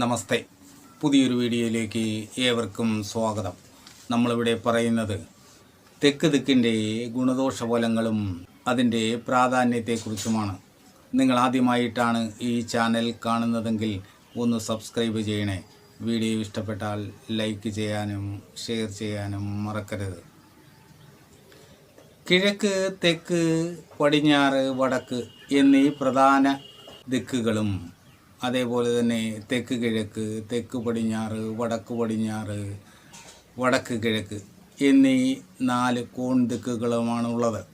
നമസ്തേ. പുതിയൊരു വീഡിയോയിലേക്ക് ഏവർക്കും സ്വാഗതം. നമ്മളിവിടെ പറയുന്നത് തെക്ക് ദിക്കിന്റെ ഗുണദോഷ ഫലങ്ങളും അതിന്റെ പ്രാധാന്യത്തെക്കുറിച്ചുമാണ്. നിങ്ങൾ ആദ്യമായിട്ടാണ് ഈ ചാനൽ കാണുന്നതെങ്കിൽ ഒന്ന് സബ്സ്ക്രൈബ് ചെയ്യണേ. വീഡിയോ ഇഷ്ടപ്പെട്ടാൽ ലൈക്ക് ചെയ്യാനും ഷെയർ ചെയ്യാനും മറക്കരുത്. കിഴക്ക് തെക്ക് പടിഞ്ഞാറ് വടക്ക് എന്നീ പ്രധാന ദിക്കുകളും അതേപോലെ തന്നെ തെക്ക് കിഴക്ക് തെക്ക് പടിഞ്ഞാറ് വടക്ക് പടിഞ്ഞാറ് വടക്ക് കിഴക്ക് എന്നീ നാല് കോൺ ദിക്കുകളുമാണ് ഉള്ളത്.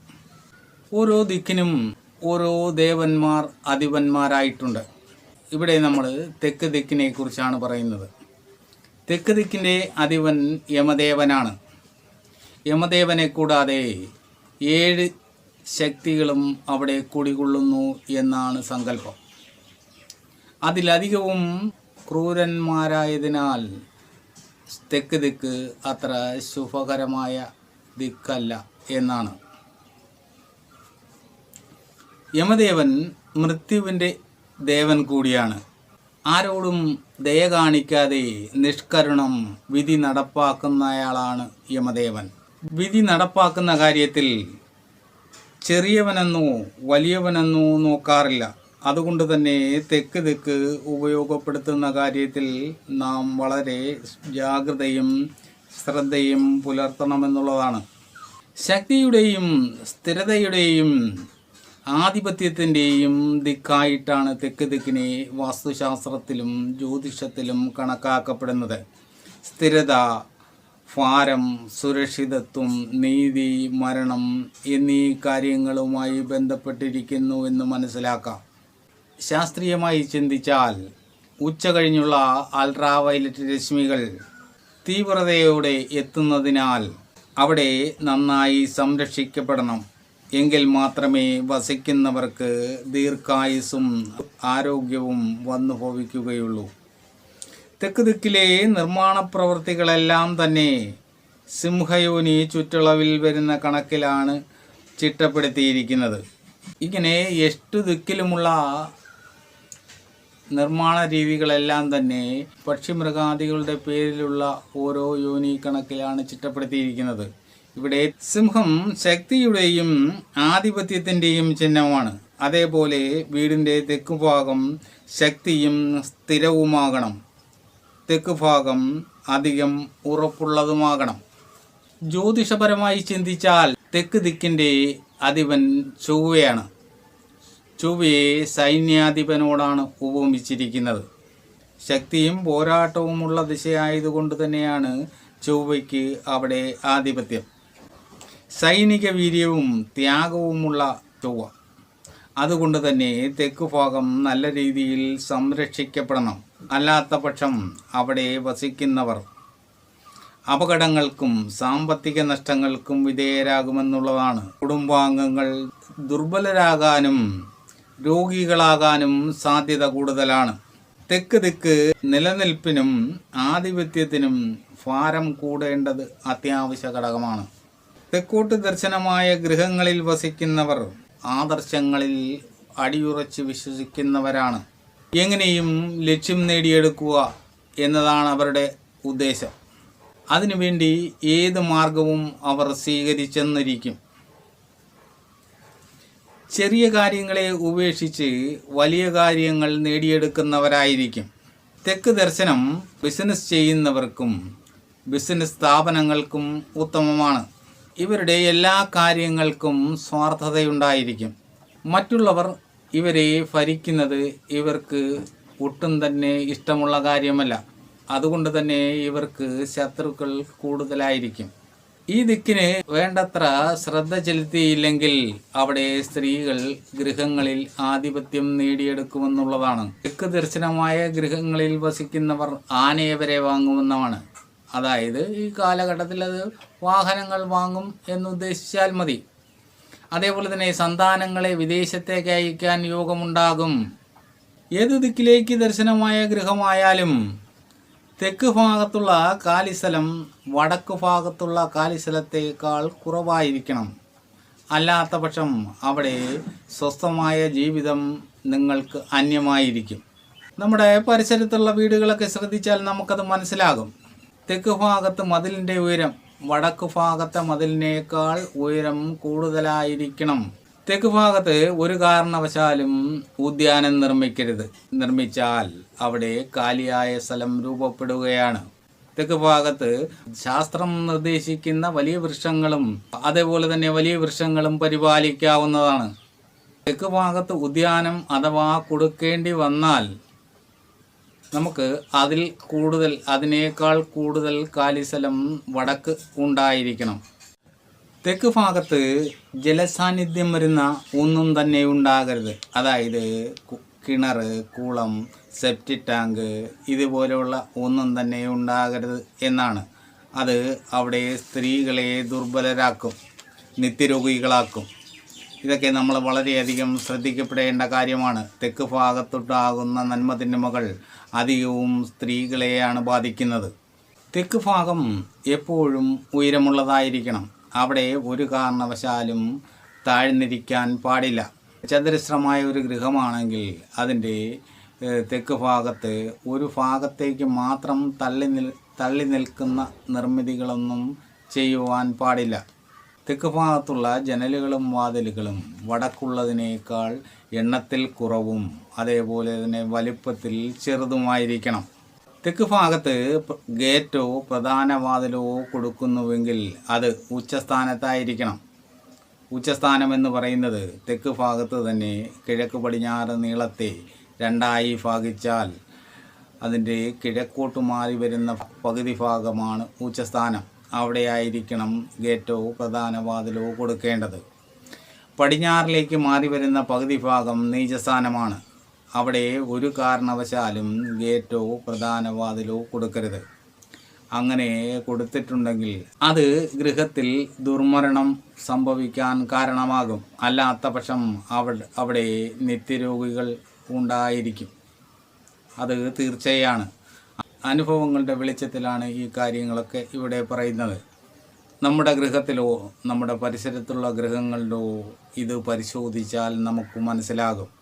ഓരോ ദിക്കിനും ഓരോ ദേവന്മാർ അധിപന്മാരായിട്ടുണ്ട്. ഇവിടെ നമ്മൾ തെക്ക് ദിക്കിനെ കുറിച്ചാണ് പറയുന്നത്. തെക്ക് ദിക്കിന്റെ അധിപൻ യമദേവനാണ്. യമദേവനെ കൂടാതെ ഏഴ് ശക്തികളും അവിടെ കുടികൊള്ളുന്നു എന്നാണ് സങ്കല്പം. അതിലധികവും ക്രൂരന്മാരായതിനാൽ തെക്ക് ദിക്ക് അത്ര ശുഭകരമായ ദിക്കല്ല എന്നാണ്. യമദേവൻ മൃത്യുവിന്റെ ദേവൻ കൂടിയാണ്. ആരോടും ദയ കാണിക്കാതെ നിഷ്കരുണം വിധി നടപ്പാക്കുന്നയാളാണ് യമദേവൻ. വിധി നടപ്പാക്കുന്ന കാര്യത്തിൽ ചെറിയവനെന്നോ വലിയവനെന്നോ നോക്കാറില്ല. അതുകൊണ്ട് തന്നെ തെക്ക് തെക്ക് ഉപയോഗപ്പെടുത്തുന്ന കാര്യത്തിൽ നാം വളരെ ജാഗ്രതയും ശ്രദ്ധയും പുലർത്തണമെന്നുള്ളതാണ്. ശക്തിയുടെയും സ്ഥിരതയുടെയും ആധിപത്യത്തിന്റെയും ദിക്കായിട്ടാണ് തെക്ക് ദിക്കിനെ വാസ്തുശാസ്ത്രത്തിലും ജ്യോതിഷത്തിലും കണക്കാക്കപ്പെടുന്നത്. സ്ഥിരത ഭാരം സുരക്ഷിതത്വം നീതി മരണം എന്നീ കാര്യങ്ങളുമായി ബന്ധപ്പെട്ടിരിക്കുന്നു എന്ന് മനസ്സിലാക്കാം. ശാസ്ത്രീയമായി ചിന്തിച്ചാൽ ഉച്ച കഴിഞ്ഞുള്ള അൾട്രാവയലറ്റ് രശ്മികൾ തീവ്രതയോടെ എത്തുന്നതിനാൽ അവിടെ നന്നായി സംരക്ഷിക്കപ്പെടണം. എങ്കിൽ മാത്രമേ വസിക്കുന്നവർക്ക് ദീർഘായുസും ആരോഗ്യവും വന്നു ഭവിക്കുകയുള്ളൂ. തെക്ക് ദിക്കിലെ നിർമ്മാണ പ്രവൃത്തികളെല്ലാം തന്നെ സിംഹയോനി ചുറ്റളവിൽ വരുന്ന കണക്കിലാണ് ചിട്ടപ്പെടുത്തിയിരിക്കുന്നത്. ഇങ്ങനെ എട്ട് ദിക്കിലുമുള്ള നിർമ്മാണ രീതികളെല്ലാം തന്നെ പക്ഷിമൃഗാദികളുടെ പേരിലുള്ള ഓരോ യോനി കണക്കിലാണ് ചിട്ടപ്പെടുത്തിയിരിക്കുന്നത്. ഇവിടെ സിംഹം ശക്തിയുടെയും ആധിപത്യത്തിന്റെയും ചിഹ്നമാണ്. അതേപോലെ വീടിന്റെ തെക്കുഭാഗം ശക്തിയും സ്ഥിരവുമാകണം. തെക്ക് ഭാഗം അധികം ഉറപ്പുള്ളതുമാകണം. ജ്യോതിഷപരമായി ചിന്തിച്ചാൽ തെക്ക് ദിക്കിന്റെ അധിപൻ ചൊവ്വയാണ്. ചൊവ്വയെ സൈന്യാധിപനോടാണ് ഉപമിച്ചിരിക്കുന്നത് ശക്തിയും പോരാട്ടവുമുള്ള ദിശയായതുകൊണ്ട് തന്നെയാണ് ചൊവ്വയ്ക്ക് അവിടെ ആധിപത്യം. സൈനിക വീര്യവും ത്യാഗവുമുള്ള ചൊവ്വ അതുകൊണ്ട് തന്നെ തെക്ക് ഭാഗം നല്ല രീതിയിൽ സംരക്ഷിക്കപ്പെടണം. അല്ലാത്ത പക്ഷം അവിടെ വസിക്കുന്നവർ അപകടങ്ങൾക്കും സാമ്പത്തിക നഷ്ടങ്ങൾക്കും വിധേയരാകുമെന്നുള്ളതാണ്. കുടുംബാംഗങ്ങൾ ദുർബലരാകാനും രോഗികളാകാനും സാധ്യത കൂടുതലാണ്. തെക്ക് ദിക്ക് നിലനിൽപ്പിനും ആധിപത്യത്തിനും ഭാരം കൂടേണ്ടത് അത്യാവശ്യ ഘടകമാണ്. തെക്കോട്ട് ദർശനമായ ഗൃഹങ്ങളിൽ വസിക്കുന്നവർ ആദർശങ്ങളിൽ അടിയുറച്ച് വിശ്വസിക്കുന്നവരാണ്. എങ്ങനെയും ലക്ഷ്യം നേടിയെടുക്കുക എന്നതാണ് അവരുടെ ഉദ്ദേശം. അതിനുവേണ്ടി ഏത് മാർഗവും അവർ സ്വീകരിച്ചെന്നിരിക്കും. ചെറിയ കാര്യങ്ങളെ ഉപേക്ഷിച്ച് വലിയ കാര്യങ്ങൾ നേടിയെടുക്കുന്നവരായിരിക്കും. തെക്ക് ദർശനം ബിസിനസ് ചെയ്യുന്നവർക്കും ബിസിനസ് സ്ഥാപനങ്ങൾക്കും ഉത്തമമാണ്. ഇവരുടെ എല്ലാ കാര്യങ്ങൾക്കും സ്വാർത്ഥതയുണ്ടായിരിക്കും. മറ്റുള്ളവർ ഇവരെ ഭരിക്കുന്നത് ഇവർക്ക് ഒട്ടും തന്നെ ഇഷ്ടമുള്ള കാര്യമല്ല. അതുകൊണ്ട് തന്നെ ഇവർക്ക് ശത്രുക്കൾ കൂടുതലായിരിക്കും. ഈ ദിക്കിന് വേണ്ടത്ര ശ്രദ്ധ ചെലുത്തിയില്ലെങ്കിൽ അവിടെ സ്ത്രീകൾ ഗൃഹങ്ങളിൽ ആധിപത്യം നേടിയെടുക്കുമെന്നുള്ളതാണ്. തെക്ക് ദർശനമായ ഗൃഹങ്ങളിൽ വസിക്കുന്നവർ ആനയെ വരെ വാങ്ങുമെന്നാണ്. അതായത് ഈ കാലഘട്ടത്തിൽ അത് വാഹനങ്ങൾ വാങ്ങും എന്നുദ്ദേശിച്ചാൽ മതി. അതേപോലെ തന്നെ സന്താനങ്ങളെ വിദേശത്തേക്ക് അയക്കാൻ യോഗമുണ്ടാകും. ഏത് ദിക്കിലേക്ക് ദർശനമായ ഗൃഹമായാലും തെക്ക് ഭാഗത്തുള്ള കാലിസ്ഥലം വടക്ക് ഭാഗത്തുള്ള കാലിസ്ഥലത്തേക്കാൾ കുറവായിരിക്കണം. അല്ലാത്ത പക്ഷം അവിടെ സ്വസ്ഥമായ ജീവിതം നിങ്ങൾക്ക് അന്യമായിരിക്കും. നമ്മുടെ പരിസരത്തുള്ള വീടുകളൊക്കെ ശ്രദ്ധിച്ചാൽ നമുക്കത് മനസ്സിലാകും. തെക്ക് ഭാഗത്ത് മതിലിന്റെ ഉയരം വടക്ക് ഭാഗത്തെ മതിലിനേക്കാൾ ഉയരം കൂടുതലായിരിക്കണം. തെക്ക് ഭാഗത്ത് ഒരു കാരണവശാലും ഉദ്യാനം നിർമ്മിക്കരുത്. നിർമ്മിച്ചാൽ അവിടെ കാലിയായ സ്ഥലം രൂപപ്പെടുകയാണ്. തെക്ക് ഭാഗത്ത് ശാസ്ത്രം നിർദ്ദേശിക്കുന്ന വലിയ വൃക്ഷങ്ങളും അതേപോലെ തന്നെ വലിയ വൃക്ഷങ്ങളും പരിപാലിക്കാവുന്നതാണ്. തെക്ക് ഭാഗത്ത് ഉദ്യാനം അഥവാ കൊടുക്കേണ്ടി വന്നാൽ നമുക്ക് അതിൽ കൂടുതൽ അതിനേക്കാൾ കൂടുതൽ കാലിസ്ഥലം വടക്ക് ഉണ്ടായിരിക്കണം. തെക്ക് ഭാഗത്ത് ജലസാന്നിധ്യം വരുന്ന ഒന്നും തന്നെ ഉണ്ടാകരുത്. അതായത് കിണർ കുളം സെപ്റ്റി ടാങ്ക് ഇതുപോലെയുള്ള ഒന്നും തന്നെ ഉണ്ടാകരുത് എന്നാണ്. അത് അവിടെ സ്ത്രീകളെ ദുർബലരാക്കും നിത്യരോഗികളാക്കും. ഇതൊക്കെ നമ്മൾ വളരെയധികം ശ്രദ്ധിക്കപ്പെടേണ്ട കാര്യമാണ്. തെക്ക് ഭാഗത്തുണ്ടാകുന്ന നന്മതിന്മകൾ അധികവും സ്ത്രീകളെയാണ് ബാധിക്കുന്നത്. തെക്ക് ഭാഗം എപ്പോഴും ഉയരമുള്ളതായിരിക്കണം. അവിടെ ഒരു കാരണവശാലും താഴ്ന്നിരിക്കാൻ പാടില്ല. ചതുരശ്രമായ ഒരു ഗൃഹമാണെങ്കിൽ അതിന്റെ തെക്ക് ഭാഗത്ത് ഒരു ഭാഗത്തേക്ക് മാത്രം തള്ളി നിൽ തള്ളി നിൽക്കുന്ന നിർമ്മിതികളൊന്നും ചെയ്യുവാൻ പാടില്ല. തെക്ക് ഭാഗത്തുള്ള ജനലുകളും വാതിലുകളും വടക്കുള്ളതിനേക്കാൾ എണ്ണത്തിൽ കുറവും അതേപോലെ തന്നെ വലിപ്പത്തിൽ ചെറുതുമായിരിക്കണം. തെക്ക് ഭാഗത്ത് ഗേറ്റോ പ്രധാന വാതിലോ കൊടുക്കുന്നുവെങ്കിൽ അത് ഉച്ചസ്ഥാനത്തായിരിക്കണം. ഉച്ചസ്ഥാനം എന്ന് പറയുന്നത് തെക്ക് ഭാഗത്ത് തന്നെ കിഴക്ക് പടിഞ്ഞാറ് നീളത്തെ രണ്ടായി ഭാഗിച്ചാൽ അതിന്റെ കിഴക്കോട്ട് മാറി വരുന്ന പകുതി ഭാഗമാണ് ഉച്ചസ്ഥാനം. അവിടെയായിരിക്കണം ഗേറ്റോ പ്രധാന വാതിലോ കൊടുക്കേണ്ടത്. പടിഞ്ഞാറിലേക്ക് മാറി വരുന്ന പകുതി ഭാഗം നീചസ്ഥാനമാണ്. അവിടെ ഒരു കാരണവശാലും ഗേറ്റോ പ്രധാന വാതിലോ കൊടുക്കരുത്. അങ്ങനെ കൊടുത്തിട്ടുണ്ടെങ്കിൽ അത് ഗൃഹത്തിൽ ദുർമരണം സംഭവിക്കാൻ കാരണമാകും. അല്ലാത്ത പക്ഷം അവിടെ അവിടെ നിത്യരോഗികൾ ഉണ്ടായിരിക്കും. അത് തീർച്ചയാണ്. അനുഭവങ്ങളുടെ വെളിച്ചത്തിലാണ് ഈ കാര്യങ്ങളൊക്കെ ഇവിടെ പറയുന്നത്. നമ്മുടെ ഗൃഹത്തിലോ നമ്മുടെ പരിസരത്തുള്ള ഗൃഹങ്ങളിലോ ഇത് പരിശോധിച്ചാൽ നമുക്ക് മനസ്സിലാകും.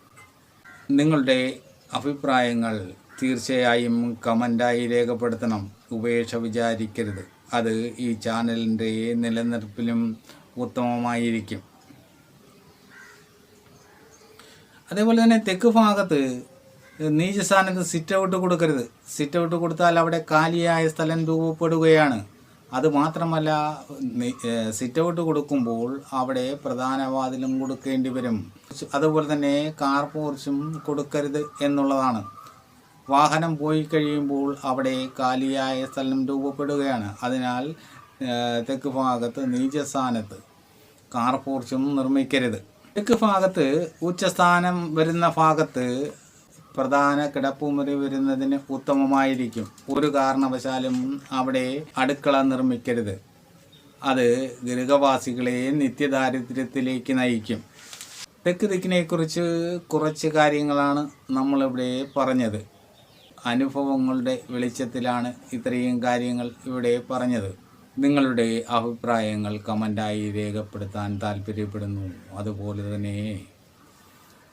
നിങ്ങളുടെ അഭിപ്രായങ്ങൾ തീർച്ചയായും കമന്റായി രേഖപ്പെടുത്തണം. ഉപേക്ഷ വിചാരിക്കരുത്. അത് ഈ ചാനലിന്റെ നിലനിർപ്പിലും ഉത്തമമായിരിക്കും. അതേപോലെ തന്നെ തെക്ക് ഭാഗത്ത് നീചസ്ഥാനത്ത് സിറ്റ് ഔട്ട് കൊടുക്കരുത്. സിറ്റ് ഔട്ട് കൊടുത്താൽ അവിടെ കാലിയായ സ്ഥലം രൂപപ്പെടുകയാണ്. അത് മാത്രമല്ല സിറ്റ് ഔട്ട് കൊടുക്കുമ്പോൾ അവിടെ പ്രധാന വാതിലും കൊടുക്കേണ്ടി വരും. അതുപോലെ തന്നെ കാർ പോർച്ചും കൊടുക്കരുത് എന്നുള്ളതാണ്. വാഹനം പോയി കഴിയുമ്പോൾ അവിടെ കാലിയായ സ്ഥലം രൂപപ്പെടുകയാണ്. അതിനാൽ തെക്ക് ഭാഗത്ത് നീചസ്ഥാനത്ത് കാർ പോർച്ചും നിർമ്മിക്കരുത്. തെക്ക് ഭാഗത്ത് ഉച്ചസ്ഥാനം വരുന്ന ഭാഗത്ത് പ്രധാന കിടപ്പുമുറി വരുന്നതിന് ഉത്തമമായിരിക്കും. ഒരു കാരണവശാലും അവിടെ അടുക്കള നിർമ്മിക്കരുത്. അത് ഗൃഹവാസികളെ നിത്യദാരിദ്ര്യത്തിലേക്ക് നയിക്കും. തെക്ക് ദിക്കിനെക്കുറിച്ച് കുറച്ച് കാര്യങ്ങളാണ് നമ്മളിവിടെ പറഞ്ഞത്. അനുഭവങ്ങളുടെ വെളിച്ചത്തിലാണ് ഇത്രയും കാര്യങ്ങൾ ഇവിടെ പറഞ്ഞത്. നിങ്ങളുടെ അഭിപ്രായങ്ങൾ കമന്റായി രേഖപ്പെടുത്താൻ താല്പര്യപ്പെടുന്നു. അതുപോലെ തന്നെ